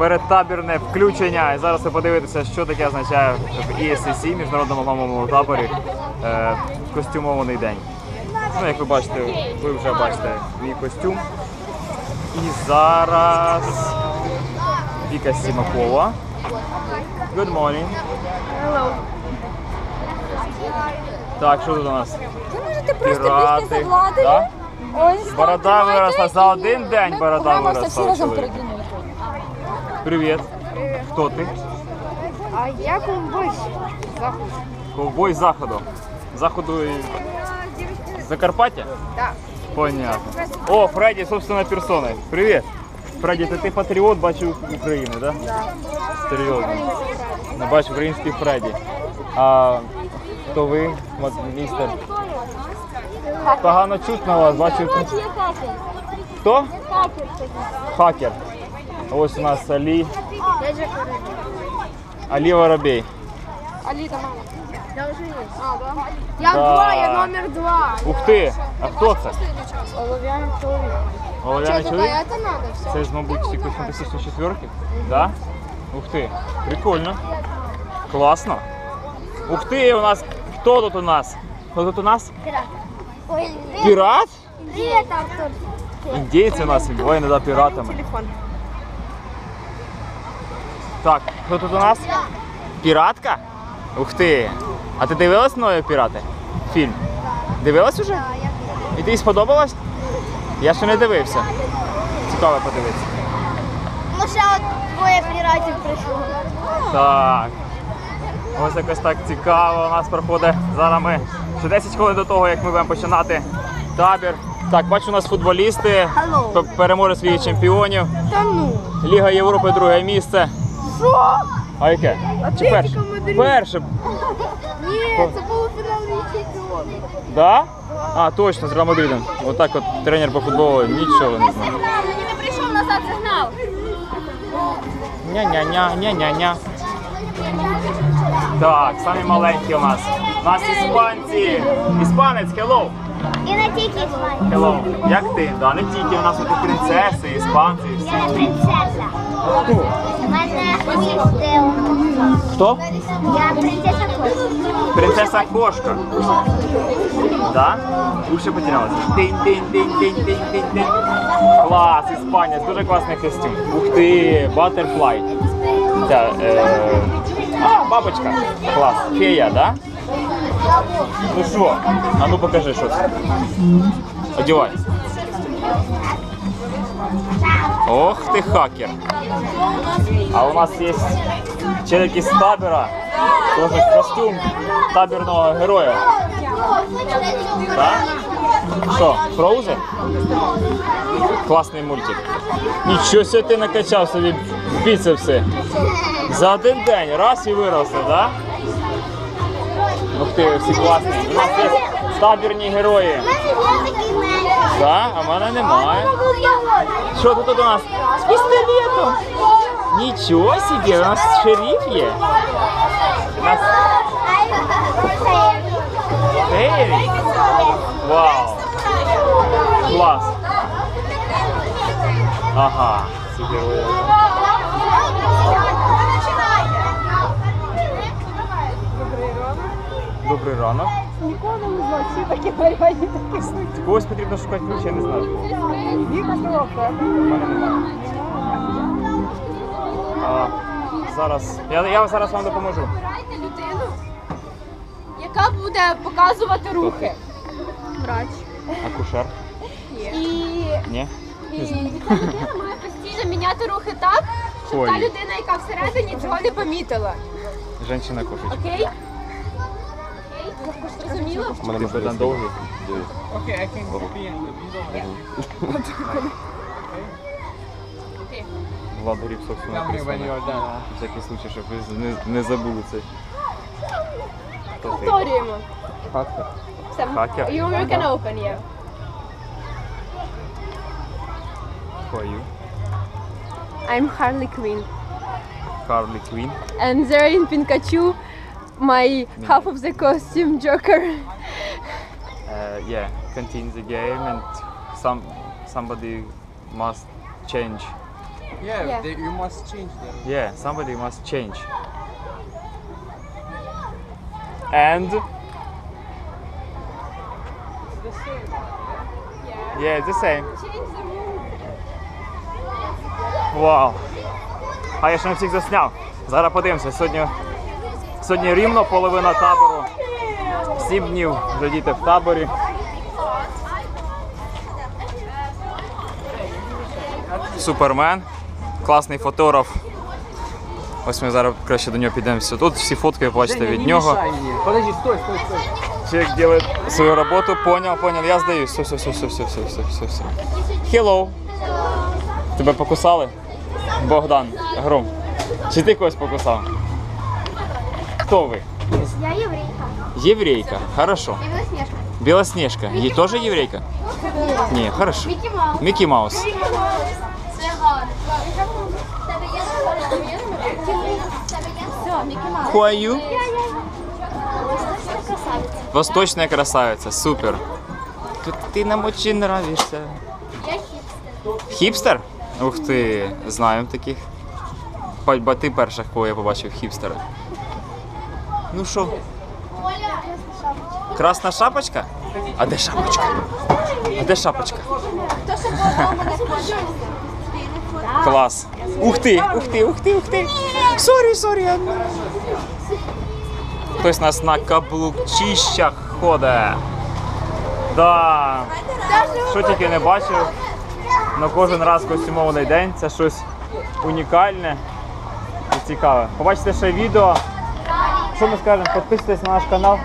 передтабірне включення. І зараз ви подивитеся, що таке означає в ESCC, міжнародному мамовому таборі, е, костюмований день. Ну, як ви бачите, ви вже бачите мій костюм. І зараз Віка Сімакова. Good morning. Так, що тут у нас? Ви можете просто бігти за владою. Да? Ось Борода виросла за один день борода виросла всі разом передінуємо. Привіт. Хто ти? А я ковбой. Ковбой заходу. Заходу і Закарпаття? Так. Понятно. О, Фредді, собственно, персоною. Привіт. Фредді, ти, ти патріот, бачу України, да? Так. Серйозно. Не бачу український Фредді. А хто ви, містер? Погано чутно вас, бачу. Хто? Хакер. Хакер. Ось у нас Алі. Алі Воробей. Алида, мама. Я уже есть. А, да? Я Да. два, я номер два. Ух ти! А хто це? Оловянный человек. Олов'яний Что, только чоловік? это надо все? Це ж, мабуть, якісь фантастичні четверки. Да? Ух ти, прикольно. Класно. Ух ти, у нас. Хто тут у нас? Хто тут у нас? Ой, Пірат? привіт, Артур. Індійці у нас буває іноді піратами. Телефон. Так, хто тут у нас? Піратка? Ух ти. А ти дивилась мною пірати? Фільм? Дивилась уже? І тобі сподобалось? Я ще не дивився. Цікаво подивитися. Ну, ще от двоє піратів прийшло. Так. Ось якось так цікаво у нас проходить. Зараз ми ще 10 хвилин до того, як ми будемо починати табір. Так, бачу, у нас футболісти, Hello. п- переможець Ліги чемпіонів, ну. Ліга Європи друге місце. Що? А яке? Чи перше? Перше. Ні, це полуфінальний чемпіон. Да? А, точно, з Реал Мадридом. Отак от тренер по футболу нічого не знає. Мені не прийшов назад сигнал. Ня-ня-ня, ня-ня-ня. Так, самі маленькі у нас. У нас іспанці. Іспанець, hello. І не тільки вами. Hello. Як ти? Да, не тільки у нас тут і принцеси, і іспанці, і всі. Я не принцеса. Хто? Я принцеса Костя. Принцеса кошка. Да? Уші потерялася. Тинь, тинь, тинь, тинь, тинь, тинь, тинь. Клас, іспанець, дуже класний костюм. Ух ти, батерфлай. Ця, е... А, бабочка. Клас. Фея, да? Ну що? А ну покажи, що це. Одівай. Ох ти хакер. А у нас є чоловік із табора, теж костюм табірного героя. Так? Що, Frozen? Класний мультик. Нічого себе ти накачав собі біцепси. За один день раз і виросли, так? Да? Ух ти, всі класні. У нас є табірні герої. Да? А в мене немає. Що тут у нас? З пістолетом. Нічого собі, у нас шериф є. У нас Ей! Вау! Клас! Ага, ці Добрий ранок. Ніколи не знаю, всі такі варіанти такі суть. Когось потрібно шукати ключ, я не знаю. Віка трохи. У мене немає. А, зараз. Я, я зараз вам допоможу. Обирайте людину, яка буде показувати рухи. Врач. Акушер? І, Ні? і ця людина має постійно міняти рухи так, щоб Ой. та людина, яка всередині, цього не помітила. Женщина кошечка. Окей? Окей? Зрозуміло? Ти Богдан довгий. Окей. Влад Гріб, собственно, прислали. Всякий случай, щоб ви не, не забули це. Хто ти? Повторюємо. Хакер. Все. Хакер. You, you can open, yeah. Who are you? I'm Harley Quinn. Harley Quinn. And there in Pikachu, my half of the costume Joker. Uh, yeah, continue the game and some somebody must change Yeah, Yeah. They, you must change them. Yeah, somebody must change. And yeah, it's the same. Вау. А я ще не всіх засняв. Зараз подивимося. Сьогодні, сьогодні рівно половина табору. Сім днів вже діти в таборі. Супермен, класний фотограф. Ось ми зараз краще до нього підемося. Тут всі фотки ви бачите від нього. Подожди, стой, стой, стой. Человек делает свою работу, понял, понял, я сдаюсь. Все, все, все, все, все, все, все, все, все. Hello. Тебе покусали? Богдан, Гром. Чи ти когось покусав? Кто вы? Я еврейка. Еврейка, хорошо. Белоснежка. Белоснежка. Микки Ей тоже еврейка? Не, хорошо. Микки Маус. Микки Маус. Who are you? Восточная красавица. Восточная красавица, супер. Ты нам очень нравишься. Я хипстер. Хипстер? Ух ты! Знаем таких. Хоч ти перша, кого я побачив хіпстера. Ну що, красна шапочка? А де шапочка? А де шапочка? Клас. Ух ти, ух ти, ух ти, ух ти. Сорі, сорі. Хтось нас на каблукчищах ходить. Да. Що тільки не бачив. На кожен раз костюмований день це щось унікальне і цікаве. Побачите ще відео. Що ми скажемо? Підписуйтесь на наш канал.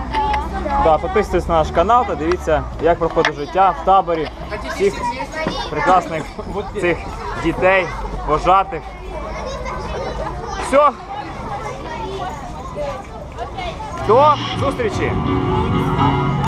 Да, підписуйтесь на наш канал та дивіться, як проходить життя в таборі всіх прекрасних цих дітей, вожатих. Все. До зустрічі!